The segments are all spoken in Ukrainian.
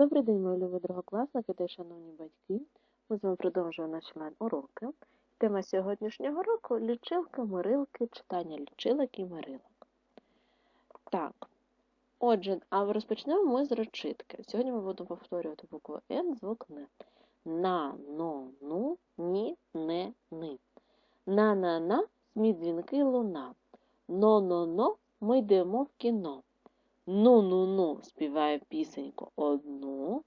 Добрий день, мої любі другокласники та шановні батьки. Ми з вами продовжуємо наші уроки. Тема сьогоднішнього року лічилки, мирилки, читання лічилок і мирилок. Так, отже, а розпочнемо ми з рочитки. Сьогодні ми будемо повторювати букву Н, звук Н. На, но, ну, ні, не, ни. На, на, на, сміх дзвінки луна. Но, но, но, ми йдемо в кіно. Ну-ну-ну співає пісеньку одну.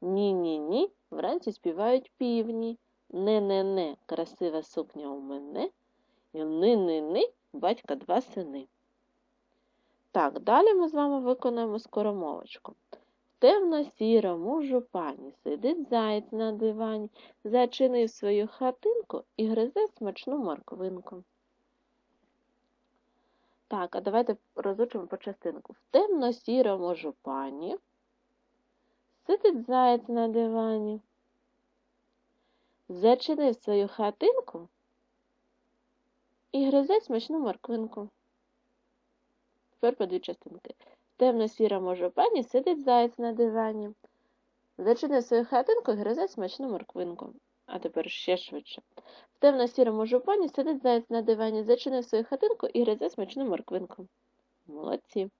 Ні-ні-ні, вранці співають півні. Не-не-не, красива сукня у мене. І ни-ни-ни, батька два сини. Так, далі ми з вами виконаємо скоромовочку. В темно-сірому жупані сидить заєць на дивані, зачинив свою хатинку і гризе смачну морквинку. Так, а давайте розучимо по частинку. В темно-сірому жупані сидить заєць на дивані. Зачинив свою хатинку і гризе смачну морквинку. Тепер по дві частинки. В темно-сірому жупані сидить заєць на дивані. Зачинив свою хатинку і гризе смачну морквинку. А тепер ще швидше. В темно-сірому жупані сидить заяць на дивані, зачинив свою хатинку і гризе смачну морквинку. Молодці.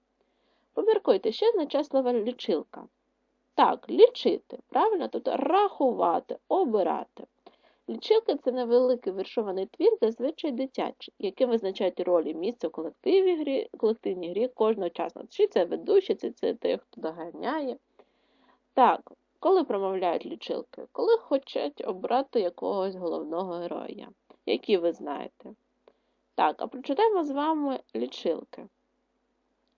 Поміркуйте, що означає слово лічилка. Так, лічити. Правильно, тобто рахувати, обирати. Лічилка це невеликий віршований твір, зазвичай дитячий, яким визначають ролі місце у колективі грі, колективній грі кожного часу. Чи це ведучий, чи це той, хто доганяє. Так, коли промовляють лічилки? Коли хочуть обрати якогось головного героя, які ви знаєте. Так, а прочитаємо з вами лічилки.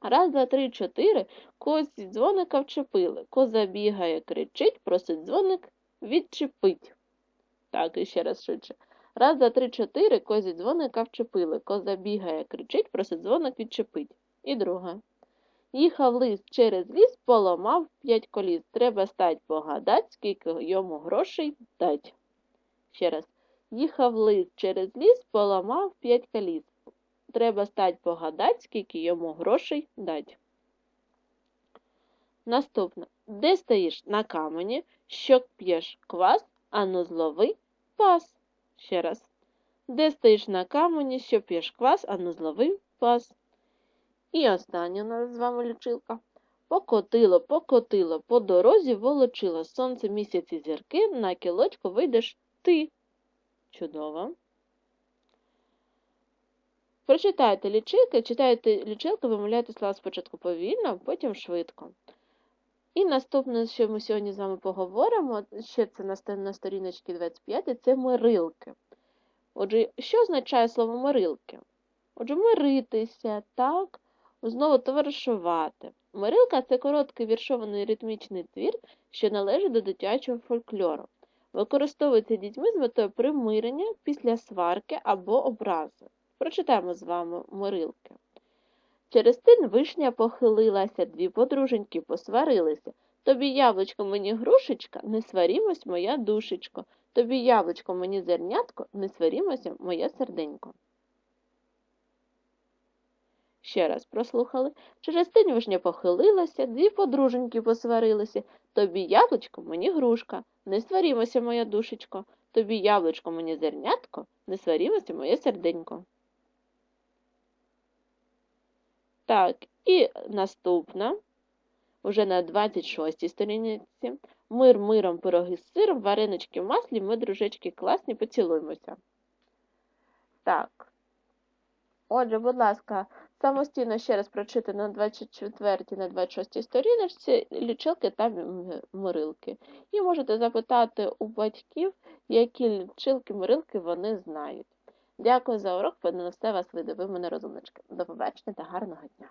Раз, два, три, чотири. Когось зі дзвоника вчепили. Коза бігає, кричить, просить дзвоник відчепить. Так, і ще раз швидше. Раз, два, три, чотири. Козі дзвоника вчепили. Коза бігає, кричить, просить дзвоник відчепить. І друга. Їхав лист через ліс, поламав п'ять коліс. Треба стать погадать, скільки йому грошей дать. Ще раз. Їхав лист через ліс, поламав п'ять коліс. Треба стать погадать, скільки йому грошей дать. Наступне. Де стоїш на камені, що п'єш квас, ану злови пас. Ще раз. Де стоїш на камені, що п'єш квас, ану злови пас. І остання нас з вами лічилка. Покотило, покотило, по дорозі волочило сонце місяці зірки, на кілочку вийдеш ти. Чудово. Прочитайте лічилки, читайте лічилки, вимовляйте слова спочатку повільно, потім швидко. І наступне, що ми сьогодні з вами поговоримо, ще це на сторіночці 25, це мирилки. Отже, що означає слово мирилки? Отже, миритися, так, знову товаришувати. Мирилка це короткий віршований ритмічний твір, що належить до дитячого фольклору. Використовується дітьми з метою примирення після сварки або образи. Прочитаємо з вами мирилки. Через тин вишня похилилася, дві подруженьки посварилися. Тобі яблучко мені грушечка, не сварімось, моя душечко. Тобі яблучко мені зернятко, не сварімося, моє серденько. Ще раз прослухали. Через вишня похилилася, дві подруженьки посварилися. Тобі яблучко, мені грушка, не сварімося, моя душечко. Тобі яблучко, мені зернятко, не сварімося, моє серденько. Так, і наступна, уже на 26-й сторінці. Мир миром пироги з сиром, варенички в маслі, ми, дружечки, класні, поцілуємося. Так. Отже, будь ласка, самостійно ще раз прочити на 24 на 26 сторіночці лічилки та морилки. І можете запитати у батьків, які лічилки, морилки вони знають. Дякую за урок, на все вас види. Ви мене розумнички. До побачення та гарного дня!